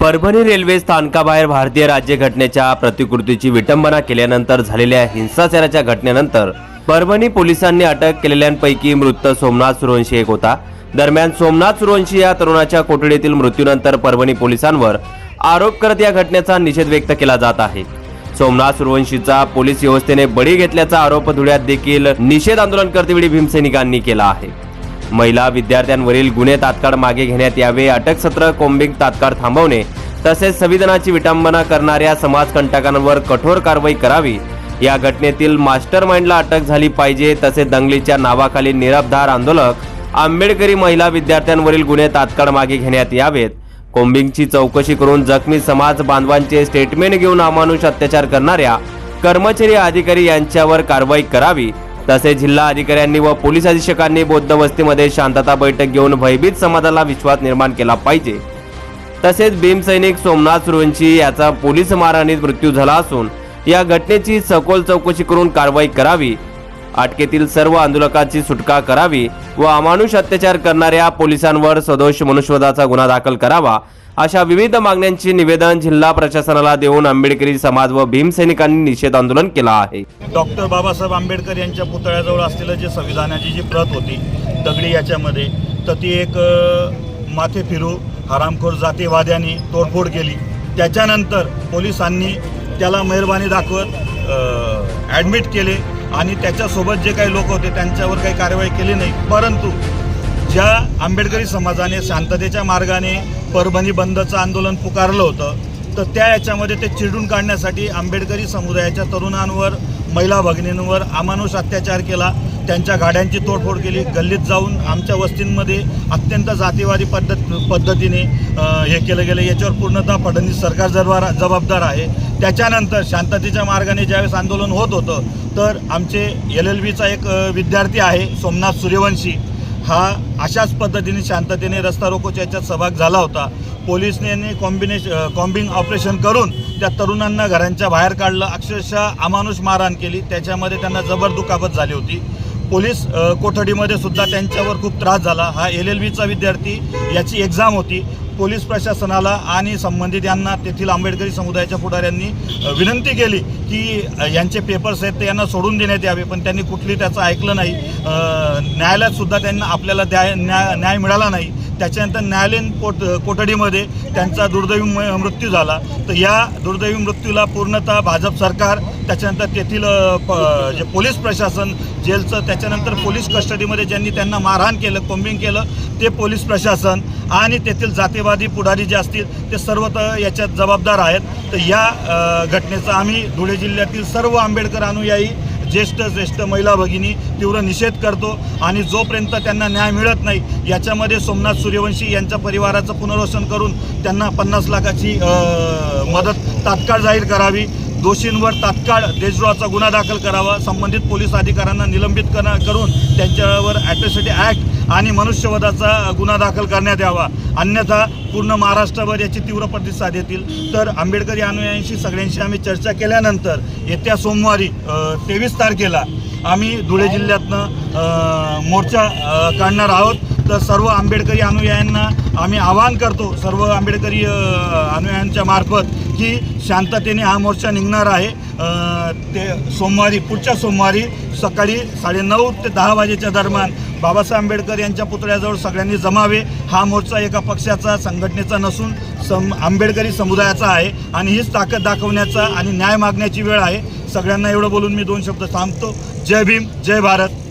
Parbhani railway स्थानकाबाहेर भारतीय राज्य घटनेच्या प्रतिकृतीची विटंबना केल्यानंतर झालेल्या हिंसाचाराच्या घटनेनंतर परभणी पोलिसांनी अटक केलेल्यांपैकी मृत सोमनाथ सुरवंशी एक होता. दरम्यान सोमनाथ सुरवंशी या तरुणाच्या कोठडीतील मृत्यूनंतर परभणी पोलिसांवर आरोप करत या घटनेचा निषेध व्यक्त केला जात आहे. सोमनाथ सुरवंशीचा पोलीस व्यवस्थेने बळी घेतल्याचा आरोप धुळ्यात देखील निषेध आंदोलन करतेवेळी भीमसैनिकांनी केला आहे. महिला विद्यार्थ्यांवरील गुन्हे तात्काळ मागे घेण्यात यावे अटक सत्र कोंबिंग तात्काळ थांबवणे तसेच संविधानाची विटंबना करणाऱ्या समाजकंटकांवर कठोर कारवाई करावी या घटनेतील मास्टर माइंडला अटक झाली पाहिजे तसेच दंगलीच्या नावाखाली निरबधार आंदोलक आंबेडकरी महिला विद्यार्थ्यांवरील गुन्हे तात्काळ मागे घेण्यात यावेत. कोम्बिंगची चौकशी करून जखमी समाज बांधवांचे स्टेटमेंट घेऊन अमानुष अत्याचार करणाऱ्या कर्मचारी अधिकारी यांच्यावर कारवाई करावी तसेच जिल्हा अधिकाऱ्यांनी व पोलीस अधीक्षकांनी बौद्ध वस्तीमध्ये शांतता बैठक घेऊन भयभीत समाजाला विश्वास निर्माण केला पाहिजे. तसेच भीमसैनिक सोमनाथ सुरवंशी याचा पोलीस मारहाणीत मृत्यू झाला असून या घटनेची सखोल चौकशी करून कारवाई करावी अटकेतील सर्व आंदोलकांची सुटका करावी व अमानुष अत्याचार करणाऱ्या पोलिसांवर सदोष मनुष्यवधाचा गुन्हा दाखल करावा अशा विविध मागण्यांचे निवेदन जिल्हा प्रशासनाला देऊन आंबेडकरी समाज व भीमसैनिकांनी निषेध आंदोलन केलं आहे. डॉक्टर बाबासाहेब आंबेडकर यांच्या पुतळ्याजवळ असलेलं जे संविधानाची जी प्रत होती दगडी याच्यामध्ये तर ती एक माथे फिरू हरामखोर जातीवाद्यांनी तोडफोड केली. त्याच्यानंतर पोलिसांनी त्याला मेहरबानी दाखवत ॲडमिट केले. आणि त्याच्यासोबत जे काही लोक होते त्यांच्यावर काही कारवाई केली नाही. परंतु ज्या आंबेडकरी समाजाने शांततेच्या मार्गाने परभणी बंदचं आंदोलन पुकारलं होतं तर त्या याच्यामध्ये ते चिरडून काढण्यासाठी आंबेडकरी समुदायाच्या तरुणांवर महिला भगिनींवर अमानुष अत्याचार केला. त्यांच्या गाड्यांची तोडफोड केली गल्लीत जाऊन आमच्या वस्तींमध्ये अत्यंत जातीवादी पद्धत पद्धतीने हे केलं गेलं. याच्यावर पूर्णतः फडणवीस सरकार जबाबदार जबाबदार आहे. त्याच्यानंतर शांततेच्या मार्गाने ज्यावेळेस आंदोलन होत होतं तर आमचे एल एल बीचा एक विद्यार्थी आहे सोमनाथ सूर्यवंशी. हा अशाच पद्धतीने शांततेने रस्ता रोकोच्या याच्यात सहभाग झाला होता. पोलिसने कॉम्बिनेश कॉम्बिंग ऑपरेशन करून त्या तरुणांना घरांच्या बाहेर काढलं. अक्षरशः अमानुष मारहाण केली. त्याच्यामध्ये त्यांना जबर दुखापत झाली होती. पोलीस कोठडीमध्ये सुद्धा त्यांच्यावर खूप त्रास झाला. हा एल एल बीचा विद्यार्थी याची एक्झाम होती. पोलीस प्रशासनाला आणि संबंधित यांना तेथील आंबेडकरी समुदायाच्या पुढाऱ्यांनी विनंती केली की यांचे पेपर्स आहेत ते यांना सोडून देण्यात यावे पण त्यांनी कुठली त्याचं ऐकलं नाही. न्यायालयातसुद्धा त्यांना आपल्याला द्याय न्याय न्याय मिळाला नाही. त्याच्यानंतर न्यायालयीन कोट कोठडीमध्ये त्यांचा दुर्दैवी मृत्यू झाला. तर या दुर्दैवी मृत्यूला पूर्णतः भाजप सरकार त्याच्यानंतर तेथील प- जे पोलीस प्रशासन जेलचं त्याच्यानंतर पोलीस कस्टडीमध्ये ज्यांनी त्यांना मारहाण केलं कोंबिंग केलं ते पोलीस प्रशासन आणि तेथील जातीवादी पुढारी जे असतील ते सर्व याच्यात जबाबदार आहेत. तर या घटनेचं घटनेचा आम्ही धुळे जिल्ह्यातील सर्व आंबेडकर अनुयायी ज्येष्ठ ज्येष्ठ महिला भगिनी तीव्र निषेध करतो आणि जोपर्यंत त्यांना न्याय मिळत नाही याच्यामध्ये सोमनाथ सूर्यवंशी यांच्या परिवाराचं पुनर्वसन करून त्यांना पन्नास लाखाची मदत तात्काळ जाहीर करावी. दोषींवर तात्काळ देशद्रोहाचा गुन्हा दाखल करावा संबंधित पोलीस अधिकाऱ्यांना निलंबित करा करून त्यांच्यावर ॲट्रॉसिटी ॲक्ट आणि मनुष्यवधाचा गुन्हा दाखल करण्यात यावा. अन्यथा पूर्ण महाराष्ट्रावर याची तीव्र प्रतिसाद येतील तर आंबेडकरी अनुयायांशी सगळ्यांशी आम्ही चर्चा केल्यानंतर येत्या सोमवारी तेवीस तारखेला आम्ही धुळे जिल्ह्यातनं मोर्चा काढणार आहोत. तर सर्व आंबेडकरी अनुयायांना आम्ही आवाहन करतो सर्व आंबेडकरी अनुयायांच्या मार्फत की शांततेने हा मोर्चा निघणार आहे. ते सोमवारी पुढच्या सोमवारी सकाळी साडेनऊ ते दहा वाजेच्या दरम्यान बाबासाहेब आंबेडकर यांच्या पुतळ्याजवळ सगळ्यांनी जमावे. हा मोर्चा एका पक्षाचा संघटनेचा नसून सम आंबेडकरी समुदायाचा आहे आणि हीच ताकद दाखवण्याचा आणि न्याय मागण्याची वेळ आहे. सगळ्यांना एवढं बोलून मी दोन शब्द थांबतो. जय भीम जय भारत.